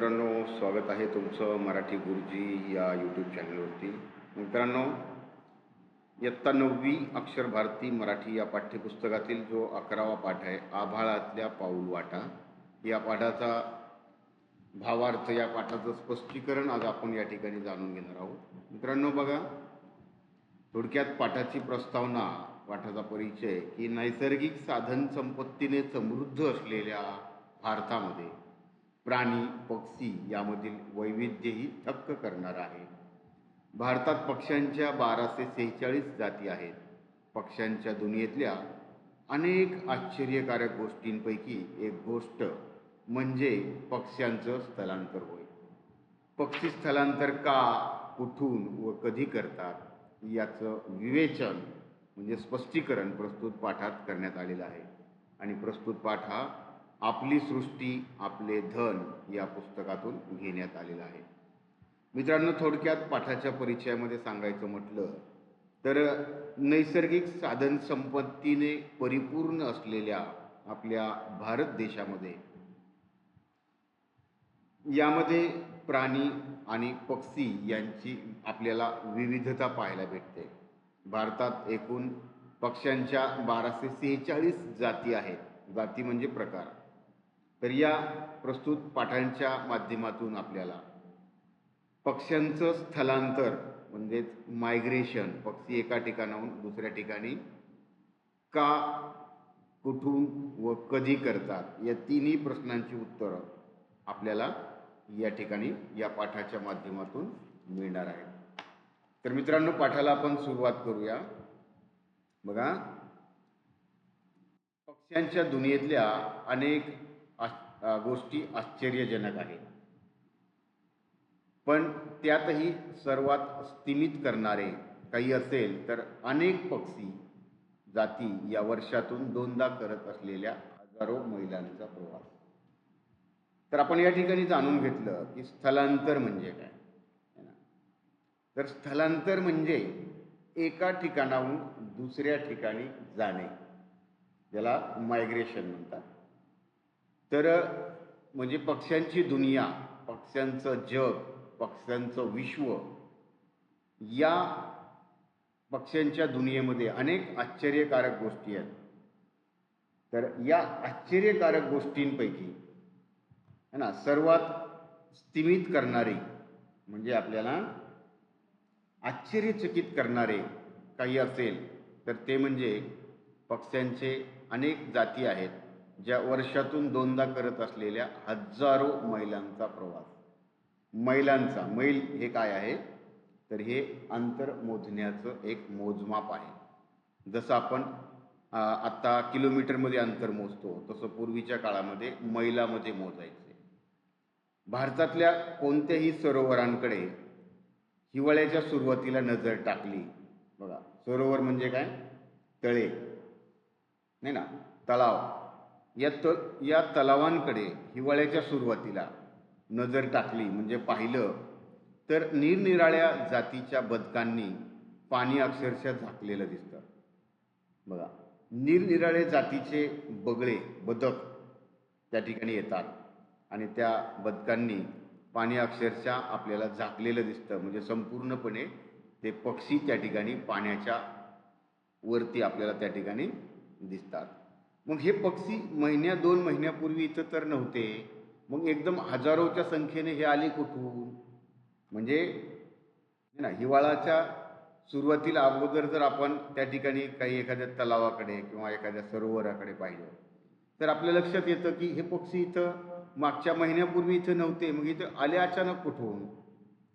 मित्रांनो स्वागत आहे तुमचं मराठी गुरुजी या यूट्यूब चॅनलवरती मित्रांनो इयत्ता नववी अक्षर भारती मराठी या पाठ्यपुस्तकातील जो अकरावा पाठ आहे आभाळातल्या पाऊल वाटा या पाठाचा भावार्थ या पाठाचं स्पष्टीकरण आज आपण या ठिकाणी जाणून घेणार आहोत. मित्रांनो बघा थोडक्यात पाठाची प्रस्तावना पाठाचा परिचय की नैसर्गिक साधन संपत्तीने समृद्ध असलेल्या भारतामध्ये प्राणी पक्षी यामधील वैविध्यही थक्क करणार आहे. भारतात पक्ष्यांच्या बाराशे सेहेचाळीस जाती आहेत. पक्ष्यांच्या दुनियेतल्या अनेक आश्चर्यकारक गोष्टींपैकी एक गोष्ट म्हणजे पक्ष्यांचं स्थलांतर होय. पक्षी स्थलांतर का कुठून व कधी करतात याचं विवेचन म्हणजे स्पष्टीकरण प्रस्तुत पाठात करण्यात आलेलं आहे. आणि प्रस्तुत पाठ हा आपली सृष्टी आपले धन या पुस्तकातून घेण्यात आलेलं आहे. मित्रांनो थोडक्यात पाठाच्या परिचयामध्ये सांगायचं म्हटलं तर नैसर्गिक साधन संपत्तीने परिपूर्ण असलेल्या आपल्या भारत देशामध्ये यामध्ये प्राणी आणि पक्षी यांची आपल्याला विविधता पाहायला भेटते. भारतात एकूण पक्ष्यांच्या बाराशे सेहेचाळीस जाती आहेत. जाती म्हणजे प्रकार. तर या प्रस्तुत पाठांच्या माध्यमातून आपल्याला पक्ष्यांचं स्थलांतर म्हणजेच मायग्रेशन पक्षी एका ठिकाणाहून दुसऱ्या ठिकाणी का कुठून व कधी करतात या तिन्ही प्रश्नांची उत्तरं आपल्याला या ठिकाणी या पाठाच्या माध्यमातून मिळणार आहेत. तर मित्रांनो पाठाला आपण सुरुवात करूया. बघा. पक्ष्यांच्या दुनियेतल्या अनेक गोष्टी आश्चर्यजनक आहेत. पण त्यातही सर्वात स्तिमित करणारे काही असेल तर अनेक पक्षी जाती या वर्षातून दोनदा करत असलेल्या हजारो महिलांचा प्रवास. तर आपण या ठिकाणी जाणून घेतलं की स्थलांतर म्हणजे काय? तर स्थलांतर म्हणजे एका ठिकाणाहून दुसऱ्या ठिकाणी जाणे. ज्याला मायग्रेशन म्हणतात. तर म्हणजे पक्ष्यांची दुनिया पक्ष्यांचं जग पक्ष्यांचं विश्व या पक्ष्यांच्या दुनियेमध्ये अनेक आश्चर्यकारक गोष्टी आहेत. तर या आश्चर्यकारक गोष्टींपैकी है ना सर्वात स्तिमित करणारी म्हणजे आपल्याला आश्चर्यचकित करणारे काही असेल तर ते म्हणजे पक्ष्यांचे अनेक जाती आहेत. ज्या वर्षातून दोनदा करत असलेल्या हजारो मैलांचा प्रवास. मैलांचा मैल हे काय आहे? तर हे अंतर मोजण्याचं एक मोजमाप आहे. जसं आपण आत्ता किलोमीटरमध्ये अंतर मोजतो तसं पूर्वीच्या काळामध्ये मैलामध्ये मोजायचे. भारतातल्या कोणत्याही सरोवरांकडे हिवाळ्याच्या सुरुवातीला नजर टाकली बघा सरोवर म्हणजे काय? तळे. नाही ना? तलाव. या त या तलावांकडे हिवाळ्याच्या सुरुवातीला नजर टाकली म्हणजे पाहिलं तर निरनिराळ्या जातीच्या बदकांनी पाणी अक्षरशः झाकलेलं दिसतं. बघा निरनिराळे जातीचे बगळे बदक त्या ठिकाणी येतात आणि त्या बदकांनी पाणी अक्षरशः आपल्याला झाकलेलं दिसतं. म्हणजे संपूर्णपणे ते पक्षी त्या ठिकाणी पाण्याच्या वरती आपल्याला त्या ठिकाणी दिसतात. मग हे पक्षी महिन्या दोन महिन्यापूर्वी इथं तर नव्हते. मग एकदम हजारोच्या संख्येने हे आले कुठून? म्हणजे ना हिवाळाच्या सुरुवातीला अगोदर जर आपण त्या ठिकाणी काही एखाद्या तलावाकडे किंवा एखाद्या सरोवराकडे पाहिलं तर आपल्या लक्षात येतं की हे पक्षी इथं मागच्या महिन्यापूर्वी इथं नव्हते. मग इथं आले अचानक कुठून?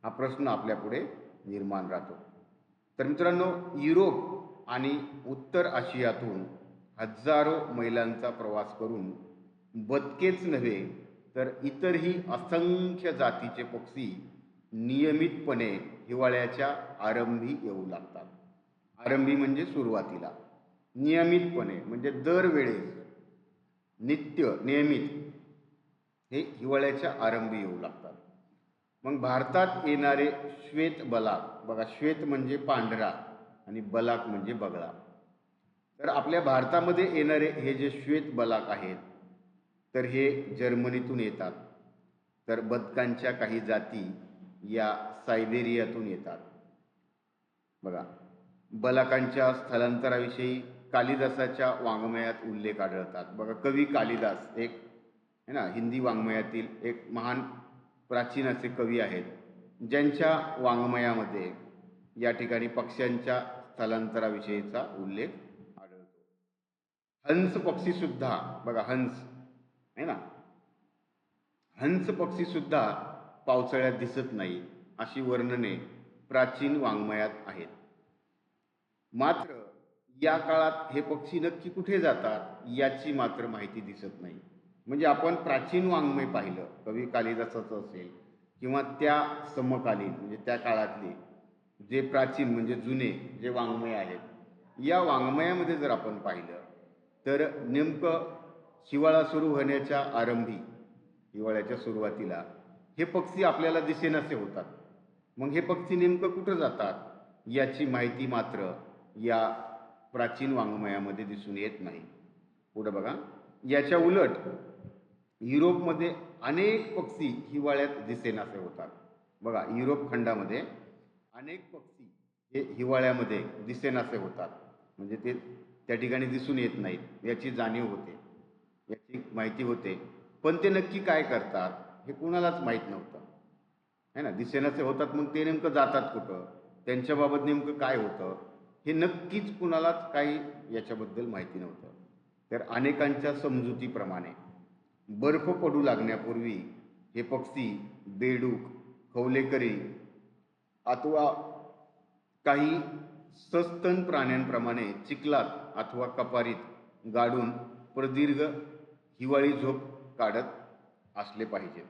हा प्रश्न आपल्यापुढे निर्माण राहतो. तर मित्रांनो युरोप आणि उत्तर आशियातून हजारो मैलांचा प्रवास करून बदकेच नव्हे तर इतरही असंख्य जातीचे पक्षी नियमितपणे हिवाळ्याच्या आरंभी येऊ लागतात. आरंभी म्हणजे सुरुवातीला. नियमितपणे म्हणजे दरवेळेस. नित्य नियमित. हे हिवाळ्याच्या आरंभी येऊ लागतात. मग भारतात येणारे श्वेत बलाक. बघा श्वेत म्हणजे पांढरा आणि बलाक म्हणजे बगळा. तर आपल्या भारतामध्ये येणारे हे जे श्वेत बलाक आहेत तर हे जर्मनीतून येतात. तर बदकांच्या काही जाती या सायबेरियातून येतात. बघा बलाकांच्या स्थलांतराविषयी कालिदासाच्या वाङ्मयात उल्लेख आढळतात. बघा कवी कालिदास एक है ना हिंदी वाङ्मयातील एक महान प्राचीन असे कवी आहेत. ज्यांच्या वाङ्मयामध्ये या ठिकाणी पक्ष्यांच्या स्थलांतराविषयीचा उल्लेख हंस पक्षी सुद्धा. बघा हंस. आहे ना? हंस पक्षी सुद्धा पावसाळ्यात दिसत नाही अशी वर्णने प्राचीन वाङ्मयात आहेत. मात्र या काळात हे पक्षी नक्की कुठे जातात याची मात्र माहिती दिसत नाही. म्हणजे आपण प्राचीन वाङ्मय पाहिलं कवी कालिदासाचं असेल किंवा त्या समकालीन म्हणजे त्या काळातले जे प्राचीन म्हणजे जुने जे वाङ्मय आहेत या वाङ्मयामध्ये जर आपण पाहिलं तर नेमकं हिवाळा सुरू होण्याच्या आरंभी हिवाळ्याच्या सुरुवातीला हे पक्षी आपल्याला दिसेनासे होतात. मग हे पक्षी नेमकं कुठं जातात याची माहिती मात्र या प्राचीन वाङ्मयामध्ये दिसून येत नाही. पुढं बघा. याच्या उलट युरोपमध्ये अनेक पक्षी हिवाळ्यात दिसेनासे होतात. बघा युरोप खंडामध्ये अनेक पक्षी हे हिवाळ्यामध्ये दिसेनासे होतात. म्हणजे ते त्या ठिकाणी दिसून येत नाहीत याची जाणीव होते याची माहिती होते. पण ते नक्की काय करतात हे कुणालाच माहीत नव्हतं. है ना? दिसेनासे होतात मग ते नेमकं जातात कुठं? त्यांच्याबाबत नेमकं काय होतं? हे नक्कीच कुणालाच काही याच्याबद्दल माहिती नव्हतं. तर अनेकांच्या समजुतीप्रमाणे बर्फ पडू लागण्यापूर्वी हे पक्षी बेडूक खवलेकरी अथवा काही सस्तन प्राण्यांप्रमाणे चिखलात अथवा कपारीत गाडून प्रदीर्घ हिवाळी झोप काढत असले पाहिजेत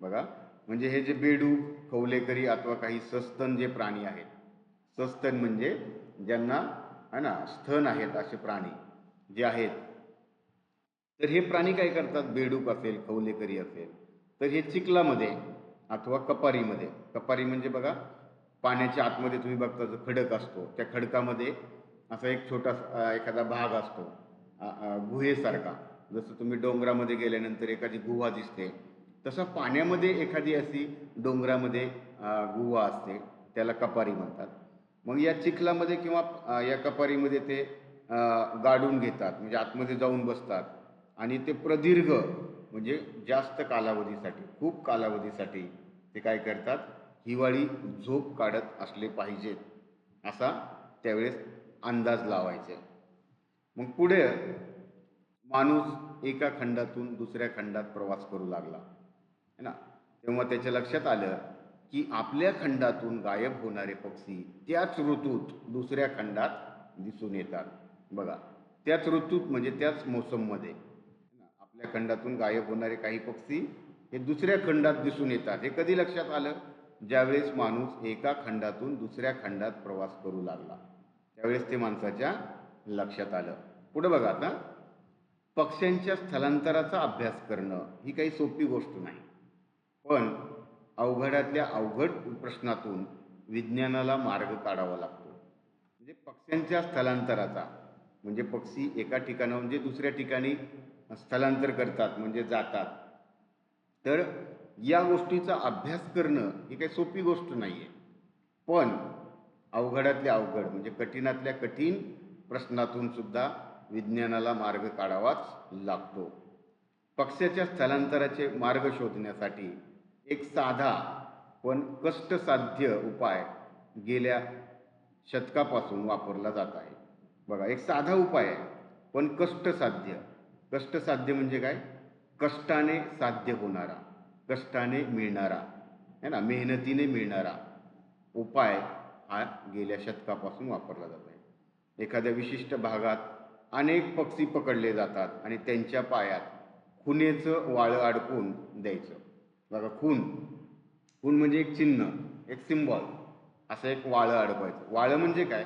बघा म्हणजे हे जे बेडूक खवलेकरी अथवा काही सस्तन जे प्राणी आहेत सस्तन म्हणजे ज्यांना है ना स्तन आहेत असे प्राणी जे आहेत. तर हे प्राणी काय करतात? बेडूक असेल खवलेकरी असेल. तर हे चिखलामध्ये अथवा कपारीमध्ये कपारी म्हणजे बघा पाण्याच्या आतमध्ये तुम्ही बघता जो खडक असतो त्या खडकामध्ये असा एक छोटा एखादा भाग असतो. गुहेसारखा. जसं तुम्ही डोंगरामध्ये गेल्यानंतर एखादी गुहा दिसते. तसं पाण्यामध्ये एखादी अशी डोंगरामध्ये गुहा असते. त्याला कपारी म्हणतात. मग या चिखलामध्ये किंवा या कपारीमध्ये ते गाडून घेतात. म्हणजे आतमध्ये जाऊन बसतात. आणि ते प्रदीर्घ म्हणजे जास्त कालावधीसाठी खूप कालावधीसाठी ते काय करतात? हिवाळी झोप काढत असले पाहिजेत. असा त्यावेळेस अंदाज लावायचे. मग पुढे माणूस एका खंडातून दुसऱ्या खंडात प्रवास करू लागला. है ना? तेव्हा त्याच्या लक्षात आलं की आपल्या खंडातून गायब होणारे पक्षी त्याच ऋतूत दुसऱ्या खंडात दिसून येतात. बघा त्याच ऋतूत म्हणजे त्याच मोसममध्ये. आपल्या खंडातून गायब होणारे काही पक्षी हे दुसऱ्या खंडात दिसून येतात. हे कधी लक्षात आलं? ज्यावेळेस माणूस एका खंडातून दुसऱ्या खंडात प्रवास करू लागला. त्यावेळेस ते माणसाच्या लक्षात आलं. पुढं बघा आता. पक्ष्यांच्या स्थलांतराचा अभ्यास करणं ही काही सोपी गोष्ट नाही. पण अवघडातल्या अवघड प्रश्नातून विज्ञानाला मार्ग काढावा लागतो. म्हणजे पक्ष्यांच्या स्थलांतराचा म्हणजे पक्षी एका ठिकाणाहून म्हणजे दुसऱ्या ठिकाणी स्थलांतर करतात म्हणजे जातात. तर या गोष्टीचा अभ्यास करणं ही काही सोपी गोष्ट नाही आहे पण अवघडातले अवघड म्हणजे कठीणातल्या कठीण प्रश्नातून सुद्धा विज्ञानाला मार्ग काढावाच लागतो. पक्ष्याच्या स्थलांतराचे मार्ग शोधण्यासाठी एक साधा पण कष्टसाध्य उपाय गेल्या शतकापासून वापरला जात आहे. बघा एक साधा उपाय आहे पण कष्टसाध्य. कष्टसाध्य म्हणजे काय? कष्टाने साध्य होणारा कष्टाने मिळणारा है ना? मेहनतीने मिळणारा उपाय हा गेल्या शतकापासून वापरला जात आहे. एखाद्या विशिष्ट भागात अनेक पक्षी पकडले जातात आणि त्यांच्या पायात खुनेचं वाळं अडकून द्यायचं. बघा खून. खून म्हणजे एक चिन्ह एक सिम्बॉल असं एक वाळं अडकवायचं. वाळं म्हणजे काय?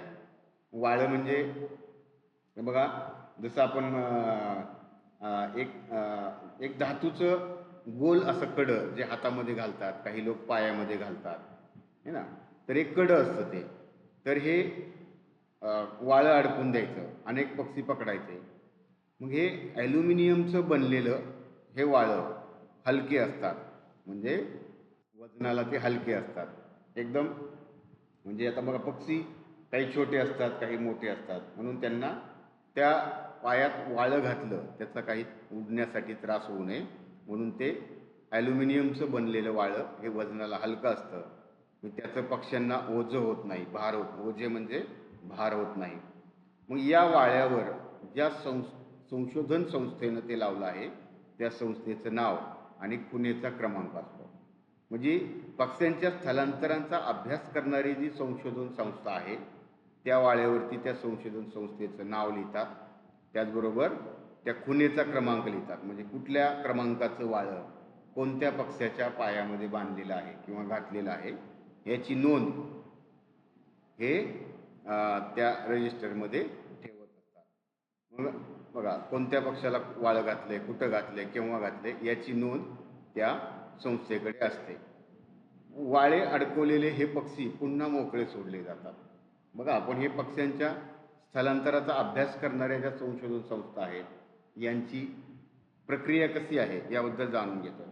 वाळं म्हणजे बघा जसं आपण एक एक धातूचं गोल असं कडं जे हातामध्ये घालतात काही लोक पायामध्ये घालतात. है ना? तर एक कडं असतं ते. तर हे वाळं अडकून द्यायचं. अनेक पक्षी पकडायचे. मग हे ॲल्युमिनियमचं बनलेलं हे वाळं हलके असतात. म्हणजे वजनाला ते हलके असतात. एकदम म्हणजे आता बघा पक्षी काही छोटे असतात काही मोठे असतात. म्हणून त्यांना त्या पायात वाळं घातलं त्याचा काही उडण्यासाठी त्रास होऊ नये. म्हणून ते ॲल्युमिनियमचं बनलेलं वाळं हे वजनाला हलकं असतं. मग त्याचं पक्ष्यांना ओझं होत नाही भार होत ओझे म्हणजे भार होत नाही. मग या वाळ्यावर ज्या संस संशोधन संस्थेनं ते लावलं आहे त्या संस्थेचं नाव आणि खुनेचा क्रमांक असतो. म्हणजे पक्ष्यांच्या स्थलांतरांचा अभ्यास करणारी जी संशोधन संस्था आहे त्या वाळ्यावरती त्या संशोधन संस्थेचं नाव लिहितात. त्याचबरोबर त्या खुणेचा क्रमांक लिहितात. म्हणजे कुठल्या क्रमांकाचं वाळं कोणत्या पक्ष्याच्या पायामध्ये बांधलेलं आहे किंवा घातलेलं आहे याची नोंद हे त्या रजिस्टरमध्ये ठेवत असतात. मग बघा कोणत्या पक्षाला वाळं घातले कुठं घातले केव्हा घातले याची नोंद त्या संस्थेकडे असते. वाळे अडकवलेले हे पक्षी पुन्हा मोकळे सोडले जातात. बघा आपण हे पक्ष्यांच्या स्थलांतराचा अभ्यास करणाऱ्या ज्या संशोधन संस्था आहेत यांची प्रक्रिया कशी आहे याबद्दल जाणून घेतो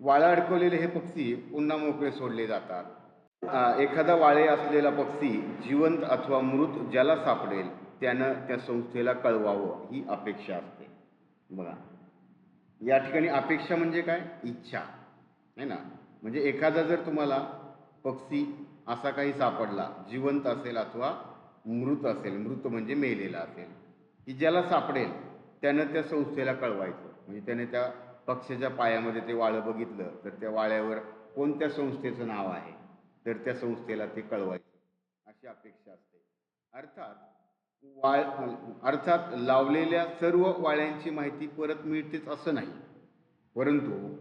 वाळा अडकवलेले हे पक्षी पुन्हा मोकळे सोडले जातात. एखादा वाळे असलेला पक्षी जिवंत अथवा मृत ज्याला सापडेल त्यानं त्या संस्थेला कळवावं ही अपेक्षा असते. बघा. या ठिकाणी अपेक्षा म्हणजे काय? इच्छा. आहे ना? म्हणजे एखादा जर तुम्हाला पक्षी असा काही सापडला जिवंत असेल अथवा मृत असेल मृत म्हणजे मेलेला असेल की ज्याला सापडेल त्यानं त्या संस्थेला कळवायचं. म्हणजे त्याने त्या पक्षाच्या पायामध्ये ते वाळं बघितलं तर त्या वाळ्यावर कोणत्या संस्थेचं नाव आहे? तर त्या संस्थेला ते कळवायचं. अशी अपेक्षा असते. अर्थात वाळ अर्थात लावलेल्या सर्व वाळ्यांची माहिती परत मिळतेच असं नाही. परंतु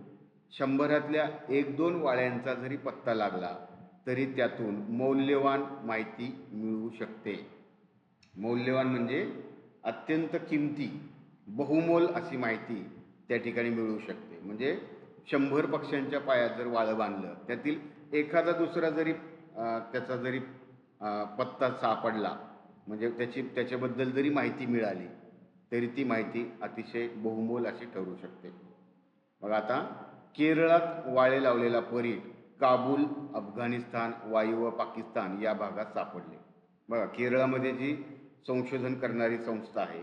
शंभरातल्या एक दोन वाळ्यांचा जरी पत्ता लागला तरी त्यातून मौल्यवान माहिती मिळू शकते. मौल्यवान म्हणजे अत्यंत किमती बहुमोल अशी माहिती त्या ठिकाणी मिळू शकते. म्हणजे शंभर पक्ष्यांच्या पायात जर वाळं बांधलं त्यातील एखादा दुसरा जरी त्याचा जरी पत्ता सापडला म्हणजे त्याची त्याच्याबद्दल जरी माहिती मिळाली तरी ती माहिती अतिशय बहुमोल अशी ठरू शकते. मग आता केरळात वाळे लावलेला परीट काबूल अफगाणिस्तान वायू व पाकिस्तान या भागात सापडले. बघा केरळामध्ये जी संशोधन करणारी संस्था आहे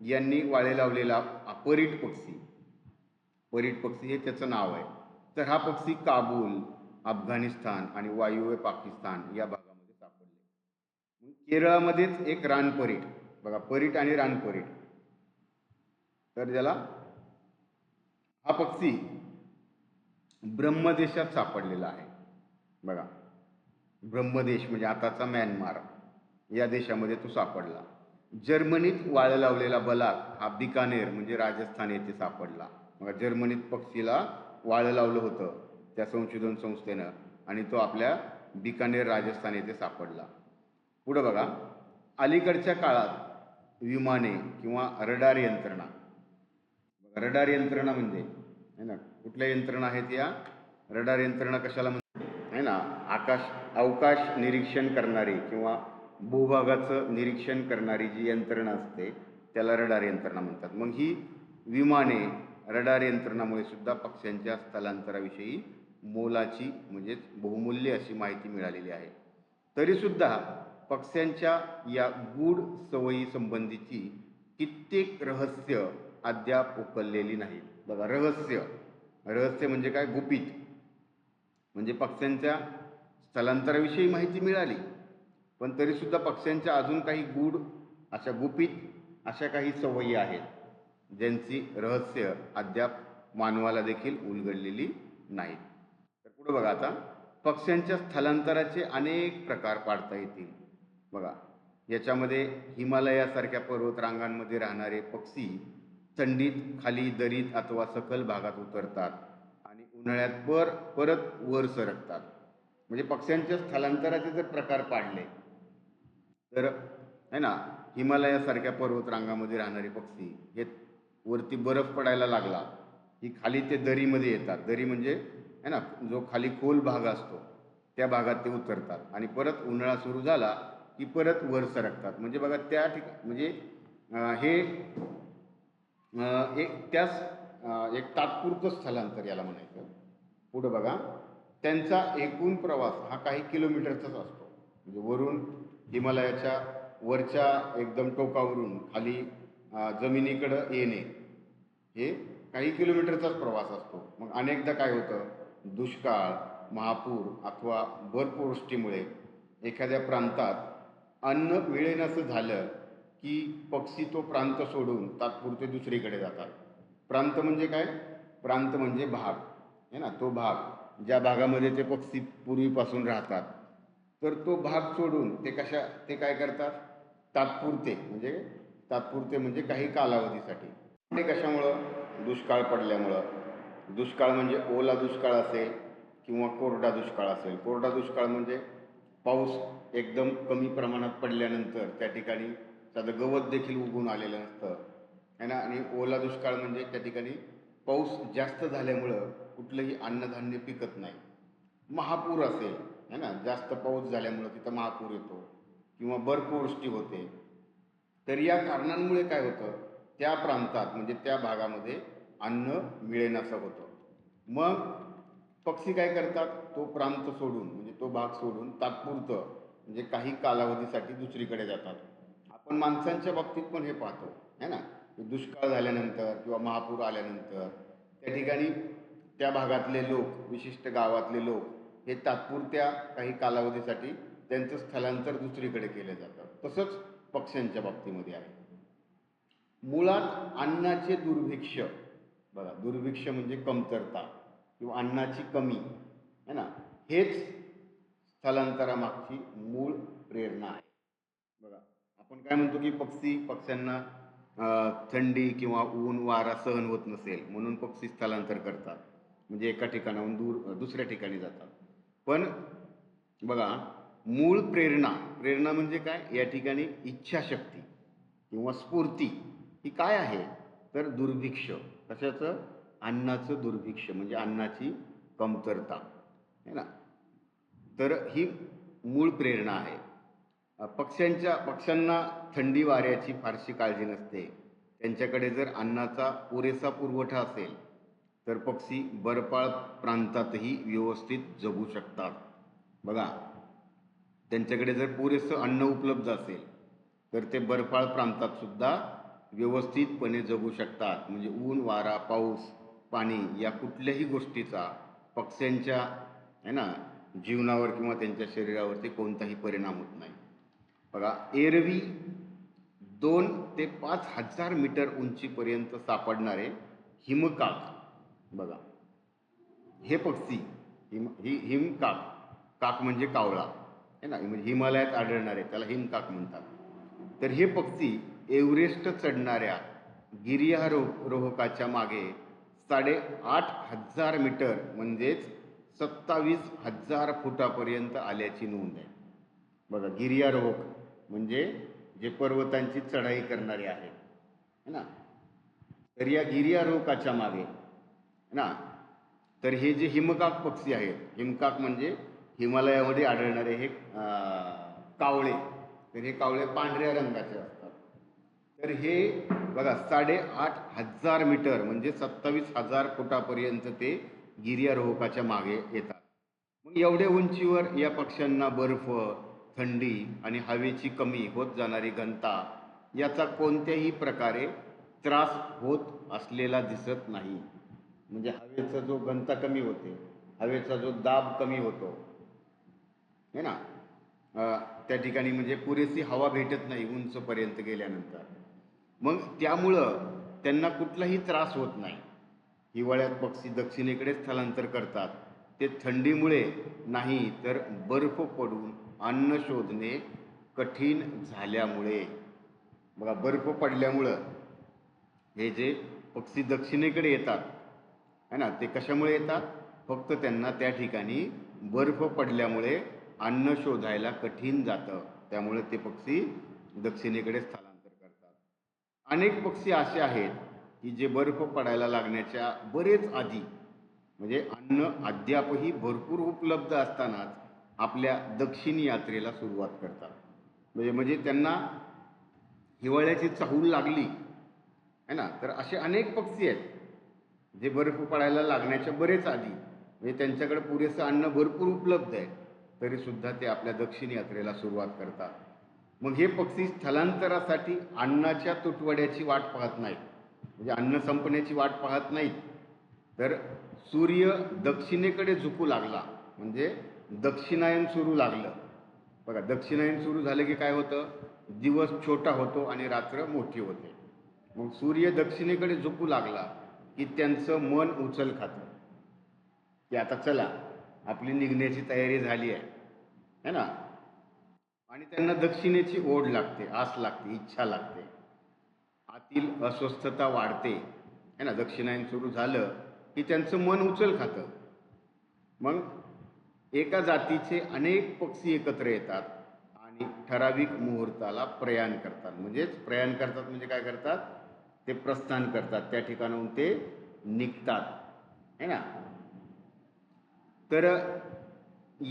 यांनी वाळे लावलेला अपरीट पक्षी परीट पक्षी हे त्याचं नाव आहे. तर हा पक्षी काबूल अफगाणिस्तान आणि वायव्य पाकिस्तान या भागामध्ये सापडले. केरळमध्येच केरळामध्येच एक रानपरीट बघा परीट आणि रानपरीट तर ज्याला हा पक्षी ब्रह्मदेशात सापडलेला आहे. बघा ब्रह्मदेश म्हणजे आताचा म्यानमार. या देशामध्ये तो सापडला. जर्मनीत वाळ लावलेला बलाक हा बिकानेर म्हणजे राजस्थान येथे सापडला. मग जर्मनीत पक्षीला वाळं लावलं होतं त्या संशोधन संस्थेनं आणि तो आपल्या बिकानेर राजस्थान येथे सापडला. पुढं बघा अलीकडच्या काळात विमाने किंवा रडार यंत्रणा. रडार यंत्रणा म्हणजे है ना कुठल्या यंत्रणा आहेत या? रडार यंत्रणा कशाला म्हणतात आहे ना आकाश अवकाश निरीक्षण करणारी किंवा भूभागाचं निरीक्षण करणारी जी यंत्रणा असते त्याला रडार यंत्रणा म्हणतात. मग ही विमाने रडार यंत्रणामुळे सुद्धा पक्ष्यांच्या स्थलांतराविषयी मोलाची म्हणजेच बहुमूल्य अशी माहिती मिळालेली आहे. तरीसुद्धा पक्ष्यांच्या या गूढ सवयी संबंधीची कित्येक रहस्य अद्याप उकललेली नाहीत बघा रहस्य. रहस्य म्हणजे काय? गुपित. म्हणजे पक्ष्यांच्या स्थलांतराविषयी माहिती मिळाली पण तरीसुद्धा पक्ष्यांच्या अजून काही गूढ अशा गुपित अशा काही सवयी आहेत. ज्यांची रहस्य अद्याप मानवाला देखील उलगडलेली नाहीत. तर पुढे बघा आता. पक्ष्यांच्या स्थलांतराचे अनेक प्रकार पाडता येतील. बघा. याच्यामध्ये हिमालयासारख्या पर्वतरांगांमध्ये राहणारे पक्षी थंडीत खाली दरीत अथवा सखल भागात उतरतात आणि उन्हाळ्यात पर परत वर सरकतात. म्हणजे पक्ष्यांच्या स्थलांतराचे जर प्रकार पाडले तर आहे ना हिमालयासारख्या पर्वतरांगामध्ये राहणारे पक्षी हे वरती बर्फ पडायला लागला की खाली ते दरीमध्ये येतात. दरी म्हणजे आहे ना जो खाली खोल भाग असतो त्या भागात ते उतरतात. आणि परत उन्हाळा सुरू झाला की परत वर सरकतात. म्हणजे बघा त्या ठिकाणी म्हणजे हे एक त्याच एक तात्पुरतं स्थलांतर याला म्हणायचं. पुढं बघा त्यांचा एकूण प्रवास हा काही किलोमीटरचाच असतो. म्हणजे वरून हिमालयाच्या वरच्या एकदम टोकावरून खाली जमिनीकडं येणे. हे काही किलोमीटरचाच प्रवास असतो. मग अनेकदा काय होतं? दुष्काळ महापूर अथवा बर्फवृष्टीमुळे एखाद्या प्रांतात अन्न मिळेनासं झालं की पक्षी तो प्रांत सोडून तात्पुरते दुसरीकडे जातात. प्रांत म्हणजे काय? प्रांत म्हणजे भाग. आहे ना? तो भाग. ज्या भागामध्ये ते पक्षी पूर्वीपासून राहतात. तर तो भाग सोडून ते कशा ते काय करतात? तात्पुरते. म्हणजे तात्पुरते म्हणजे काही कालावधीसाठी. ते कशामुळं? दुष्काळ पडल्यामुळं. दुष्काळ म्हणजे ओला दुष्काळ असेल किंवा कोरडा दुष्काळ असेल. कोरडा दुष्काळ म्हणजे पाऊस एकदम कमी प्रमाणात पडल्यानंतर त्या ठिकाणी त्याचं गवत देखील उगून आलेलं नसतं. है ना? आणि ओला दुष्काळ म्हणजे त्या ठिकाणी पाऊस जास्त झाल्यामुळं कुठलंही अन्नधान्य पिकत नाही. महापूर असेल है ना? जास्त पाऊस झाल्यामुळं तिथं महापूर येतो. किंवा बर्फवृष्टी होते. तर या कारणांमुळे काय होतं? त्या प्रांतात म्हणजे त्या भागामध्ये अन्न मिळेनासं होतं. मग पक्षी काय करतात? तो प्रांत सोडून म्हणजे तो भाग सोडून तात्पुरतं म्हणजे काही कालावधीसाठी दुसरीकडे जातात. आपण माणसांच्या बाबतीत पण हे पाहतो है ना? दुष्काळ झाल्यानंतर किंवा महापूर आल्यानंतर त्या ठिकाणी त्या भागातले लोक विशिष्ट गावातले लोक हे तात्पुरत्या काही कालावधीसाठी त्यांचं स्थलांतर दुसरीकडे केलं जातं. तसंच पक्ष्यांच्या बाबतीमध्ये आहे. मुळात अन्नाचे दुर्भिक्ष बघा दुर्भिक्ष म्हणजे कमतरता किंवा अन्नाची कमी है ना? हेच स्थलांतरामागची मूळ प्रेरणा आहे. बघा आपण काय म्हणतो की पक्षी पक्ष्यांना थंडी किंवा ऊन वारा सहन होत नसेल म्हणून पक्षी स्थलांतर करतात. म्हणजे एका ठिकाणाहून दूर दुसऱ्या ठिकाणी जातात. पण बघा मूळ प्रेरणा प्रेरणा म्हणजे काय? या ठिकाणी इच्छाशक्ती किंवा स्फूर्ती ही काय आहे? तर दुर्भिक्ष. कशाचं? अन्नाचं दुर्भिक्ष म्हणजे अन्नाची कमतरता. है ना? तर ही मूळ प्रेरणा आहे. पक्ष्यांच्या पक्ष्यांना थंडी वाऱ्याची फारशी काळजी नसते. त्यांच्याकडे जर अन्नाचा पुरेसा पुरवठा असेल तर पक्षी बर्फाळ प्रांतातही व्यवस्थित जगू शकतात. बघा त्यांच्याकडे जर पुरेसं अन्न उपलब्ध असेल तर ते बर्फाळ प्रांतात सुद्धा व्यवस्थितपणे जगू शकतात. म्हणजे ऊन वारा पाऊस पाणी या कुठल्याही गोष्टीचा पक्ष्यांच्या आहे ना जीवनावर किंवा त्यांच्या शरीरावरती कोणताही परिणाम होत नाही. बघा एरवी दोन ते पाच हजार मीटर उंचीपर्यंत सापडणारे हिमकाक. बघा हे पक्षी हिम ही हिमकाक. काक म्हणजे कावळा. आहे ना म्हणजे हिमालयात आढळणारे त्याला हिमकाक म्हणतात. तर हे पक्षी एव्हरेस्ट चढणाऱ्या गिर्यारोह रोहकाच्या मागे साडेआठ हजार मीटर म्हणजेच सत्तावीस हजार फुटापर्यंत आल्याची नोंद आहे. बघा गिर्यारोहक म्हणजे जे पर्वतांची चढाई करणारे आहेत. है ना? तर या गिर्यारोहकाच्या मागे है ना? तर हे जे हिमकाक पक्षी आहेत हिमकाक म्हणजे हिमालयामध्ये आढळणारे हे कावळे. तर हे कावळे पांढऱ्या रंगाचे असतात. तर हे बघा साडेआठ हजार मीटर म्हणजे सत्तावीस हजार फुटापर्यंत ते गिर्यारोहकाच्या मागे येतात. मग एवढ्या उंचीवर या पक्ष्यांना बर्फ थंडी आणि हवेची कमी होत जाणारी घनता याचा कोणत्याही प्रकारे त्रास होत असलेला दिसत नाही. म्हणजे हवेचा जो घनता कमी होते हवेचा जो दाब कमी होतो है ना? त्या ठिकाणी म्हणजे पुरेशी हवा भेटत नाही उंचपर्यंत गेल्यानंतर. मग त्यामुळं त्यांना कुठलाही त्रास होत नाही. हिवाळ्यात पक्षी दक्षिणेकडे स्थलांतर करतात. ते थंडीमुळे नाही तर बर्फ पडून अन्न शोधणे कठीण झाल्यामुळे. बघा बर्फ पडल्यामुळं हे जे पक्षी दक्षिणेकडे येतात है ना? ते कशामुळे येतात? फक्त त्यांना त्या ठिकाणी बर्फ पडल्यामुळे अन्न शोधायला कठीण जातं. त्यामुळे ते पक्षी दक्षिणेकडे स्थलांतर करतात. अनेक पक्षी असे आहेत की जे बर्फ पडायला लागण्याच्या बरेच आधी म्हणजे अन्न अद्यापही भरपूर उपलब्ध असतानाच आपल्या दक्षिण यात्रेला सुरुवात करतात. म्हणजे म्हणजे त्यांना हिवाळ्याची चाहूल लागली है ना? तर असे अनेक पक्षी आहेत जे बर्फ पडायला लागण्याच्या बरेच आधी म्हणजे त्यांच्याकडे पुरेसं अन्न भरपूर उपलब्ध आहे. तरीसुद्धा ते आपल्या दक्षिण यात्रेला सुरुवात करतात. मग हे पक्षी स्थलांतरासाठी अन्नाच्या तुटवड्याची वाट पाहत नाहीत. म्हणजे अन्न संपण्याची वाट पाहत नाहीत. तर सूर्य दक्षिणेकडे झुकू लागला. म्हणजे दक्षिणायन सुरू लागलं. बघा दक्षिणायन सुरू झालं की काय होतं? दिवस छोटा होतो आणि रात्र मोठी होते. मग सूर्य दक्षिणेकडे झुकू लागला की त्यांचं मन उचल खातं. की आता चला आपली निघण्याची तयारी झाली आहे. है ना? आणि त्यांना दक्षिणेची ओढ लागते आस लागते इच्छा लागते. आतील अस्वस्थता वाढते. है ना? दक्षिणायन सुरू झालं की त्यांचं मन उचल खातं. मग एका जातीचे अनेक पक्षी एकत्र येतात आणि ठराविक मुहूर्ताला प्रयाण करतात. म्हणजेच प्रयाण करतात म्हणजे काय करतात? ते प्रस्थान करतात. त्या ठिकाणाहून ते निघतात. है ना? तर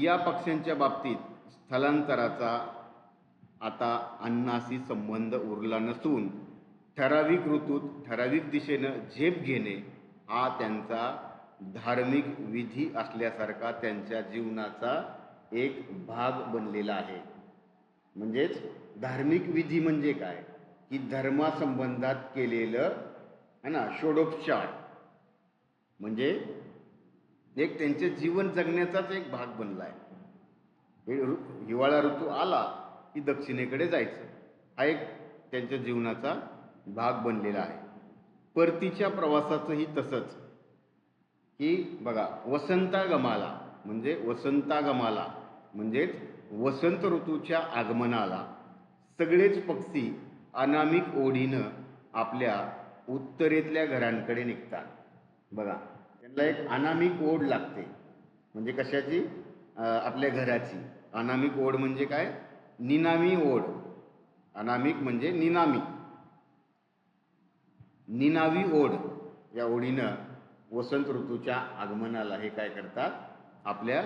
या पक्ष्यांच्या बाबतीत स्थलांतराचा आता अन्नाशी संबंध उरला नसून ठराविक ऋतूत ठराविक दिशेनं झेप घेणे हा त्यांचा धार्मिक विधी असल्यासारखा त्यांच्या जीवनाचा एक भाग बनलेला आहे. म्हणजेच धार्मिक विधी म्हणजे काय? की धर्मासंबंधात केलेलं है ना षोडोपचार. म्हणजे एक त्यांचे जीवन जगण्याचाच एक भाग बनला आहे हे हिवाळा ऋतू आला की दक्षिणेकडे जायचं. हा एक त्यांच्या जीवनाचा भाग बनलेला आहे. परतीच्या प्रवासाचंही तसंच. की बघा वसंतागमाला म्हणजे वसंतागमाला म्हणजेच वसंत ऋतूच्या आगमनाला सगळेच पक्षी अनामिक ओढीनं आपल्या उत्तरेतल्या घरांकडे निघतात. बघा त्यांना एक अनामिक ओढ लागते. म्हणजे कशाची? आपल्या घराची. अनामिक ओढ म्हणजे काय? निनामी ओढ. अनामिक म्हणजे निनामी. निनावी ओढ. या ओढीनं वसंत ऋतूच्या आगमनाला हे काय करतात? आपल्या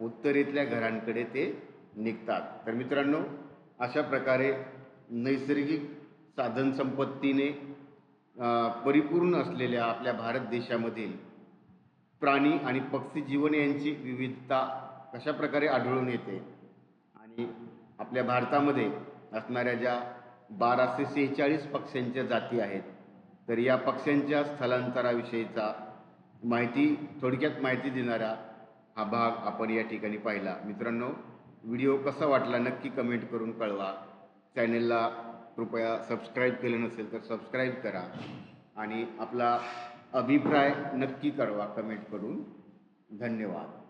उत्तरेतल्या घरांकडे ते निघतात. तर मित्रांनो अशा प्रकारे नैसर्गिक साधनसंपत्तीने परिपूर्ण असलेल्या आपल्या भारत देशामधील प्राणी आणि पक्षी जीवन यांची विविधता कशा प्रकारे आढळून येते? आणि आपल्या भारतामध्ये असणाऱ्या ज्या बाराशे सेहेचाळीस पक्ष्यांच्या जाती आहेत तर या पक्ष्यांच्या स्थलांतराविषयीचा माहिती थोडक्यात माहिती देणारा हा भाग आपण या ठिकाणी पाहिला. मित्रांनो व्हिडिओ कसा वाटला नक्की कमेंट करून कळवा. चॅनेलला कृपया सबस्क्राईब केलं नसेल तर सबस्क्राईब करा. आणि आपला अभिप्राय नक्की कळवा कमेंट करून. धन्यवाद.